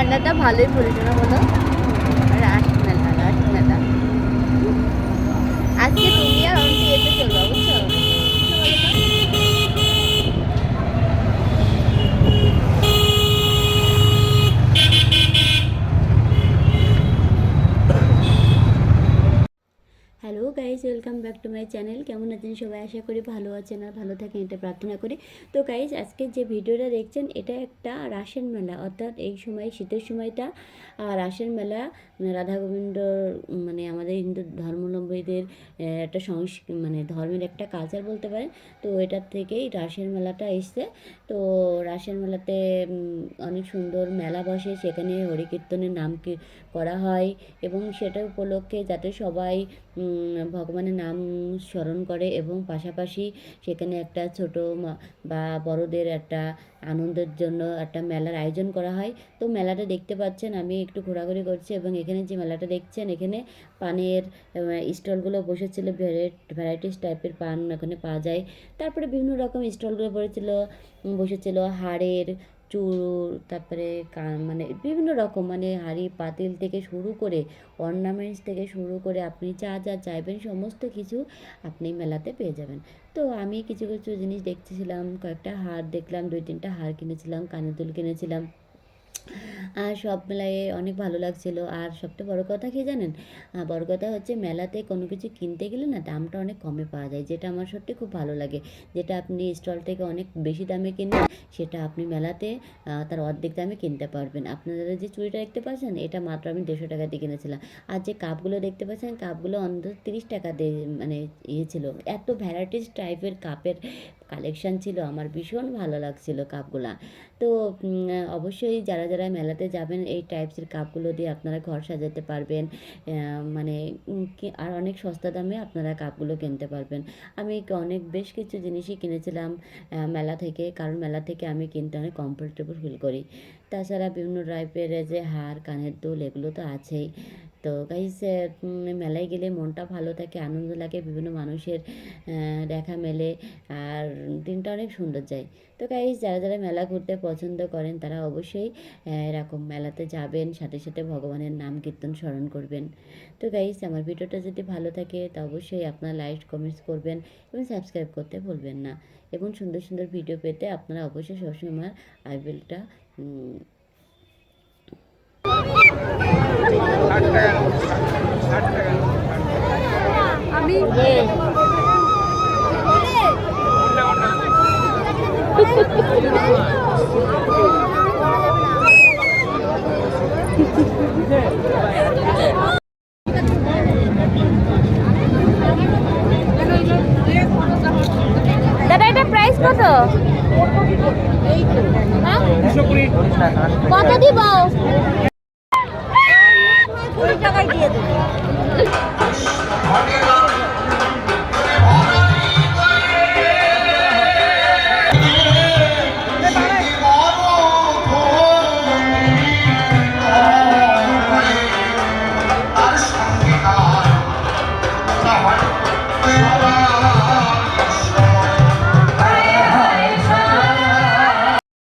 ঠান্ডাটা ভালোই পড়েছে না বলো? রাস মেলা রাস মেলা আজকে তুমি আর অন্তি এতে চলবা বুঝছ hello guys welcome back to my channel. কেমন আছেন সবাই? আশা করি ভালো আছেন আর ভালো থাকেন, এটা প্রার্থনা করি। তো গাইজ আজকে যে ভিডিওটা দেখছেন, এটা একটা রাসের মেলা। অর্থাৎ এই সময়, শীতের সময়টা রাসের মেলা মানে রাধা গোবিন্দর মানে আমাদের হিন্দু ধর্মাবলম্বীদের একটা সংস্কৃতি মানে ধর্মের একটা কালচার বলতে পারেন। তো এটার থেকেই রাসের মেলাটা এসছে। তো রাসের মেলাতে অনেক সুন্দর মেলা বসে। সেখানে হরিকীর্তনের নাম করা হয় এবং সেটা উপলক্ষে যাতে সবাই ভগবানের নাম স্মরণ করে এবং পাশাপাশি সেখানে একটা ছোট বা বড়দের একটা আনন্দের জন্য একটা মেলার আয়োজন করা হয়। তো মেলাটা দেখতে পাচ্ছেন আমি একটু ঘোরাঘুরি করছি এবং এখানে যে মেলাটা দেখছেন এখানে পানের স্টলগুলো বসেছিল ভ্যারাইটিস টাইপের পান এখানে পাওয়া যায়। তারপরে বিভিন্ন রকম স্টলগুলো উম, বসেছিল হাড়ের চুর তারপরে মানে বিভিন্ন রকম মানে হাঁড়ি পাতিল থেকে শুরু করে অর্নামেন্টস থেকে শুরু করে আপনি যা যা চাইবেন সমস্ত কিছু আপনি মেলাতে পেয়ে যাবেন। তো আমি কিছু কিছু জিনিস দেখতেছিলাম, কয়েকটা হার দেখলাম, দুই তিনটা হার কিনেছিলাম কানের দুল কিনেছিলাম। আর সব মেলায় অনেক ভালো লাগছিল। আর সবচেয়ে বড় কথা কি জানেন? বড় কথা হচ্ছে মেলাতে কোনো কিছু কিনতে গেলে না দামটা অনেক কমে পাওয়া যায়, যেটা আমার সত্যি খুব ভালো লাগে। যেটা আপনি স্টল থেকে অনেক বেশি দামে কিনবেন, সেটা আপনি মেলাতে তার অর্ধেক দামে কিনতে পারবেন। আপনারা যে চুড়িটা দেখতে পাচ্ছেন, এটা মাত্র আমি দেড়শো টাকা দিয়ে কিনেছিলাম। আর যে কাপগুলো দেখতে পাচ্ছেন, কাপগুলো অন্তত তিরিশ টাকা দিয়ে মানে ইয়ে ছিল। এত ভ্যারাইটিস টাইপের কাপের কালেকশন ছিল, আমার ভীষণ ভালো লাগছিল কাপগুলা। তো অবশ্যই যারা যারা মেলাতে যাবেন, এই টাইপসের কাপগুলো দিয়ে আপনারা ঘর সাজাতে পারবেন। মানে আর অনেক সস্তা দামে আপনারা কাপগুলো কিনতে পারবেন। আমি অনেক, বেশ কিছু জিনিসই কিনেছিলাম মেলা থেকে। কারণ মেলা থেকে আমি কিনতে অনেক কমফোর্টেবল ফিল করি। তাছাড়া বিভিন্ন টাইপের যে হার, কানের দুল, এগুলো তো আছেই। তো গাইস মেলায় গেলে মনটা ভালো থাকে, আনন্দ লাগে, বিভিন্ন মানুষের দেখা মেলে, আর দিনটা অনেক সুন্দর যায়। তো গাইস, যারা যারা মেলা ঘুরতে পছন্দ করেন, তারা অবশ্যই এরকম মেলাতে যাবেন, সাথে সাথে ভগবানের নাম কীর্তন স্মরণ করবেন। তো গাইস, আমার ভিডিওটা যদি ভালো থাকে, তা অবশ্যই আপনারা লাইক, কমেন্টস করবেন এবং সাবস্ক্রাইব করতে ভুলবেন না। এবং সুন্দর সুন্দর ভিডিও পেতে আপনারা অবশ্যই সবসময় আমার আইবেলটা দাদা এটা প্রাইস কত হ্যাঁ? কত দিব কুড়ি টাকায় দিয়ে দেবে Bye.